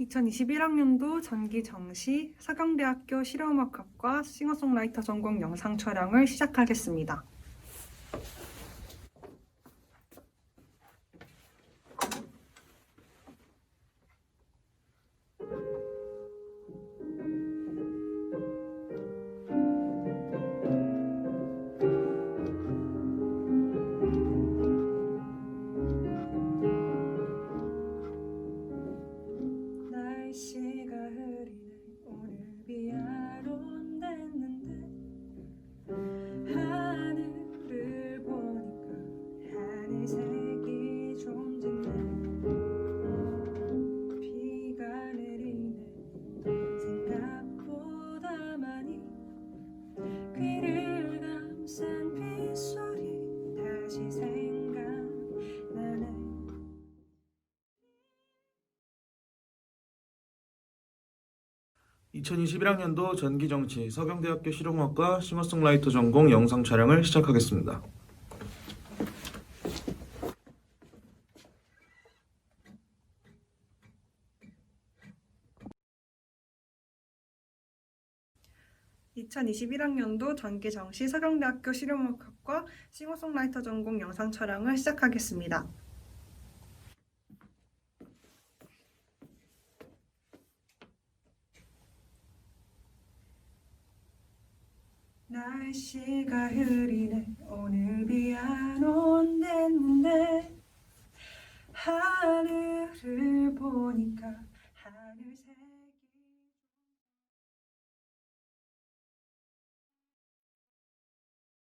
2021학년도 전기 정시 서강대학교 실용음악학과 싱어송라이터 전공 영상 촬영을 시작하겠습니다. 하 2021학년도 전기정치 서경대학교 실용음악과 싱어송라이터 전공 영상 촬영을 시작하겠습니다. 이 2021학년도 전기정시 서경대학교 실용음악학과 싱어송라이터 전공 영상 촬영을 시작하겠습니다. 날씨가 흐리네. 오늘 비 안 온댔는데 하늘을 보니까 하늘색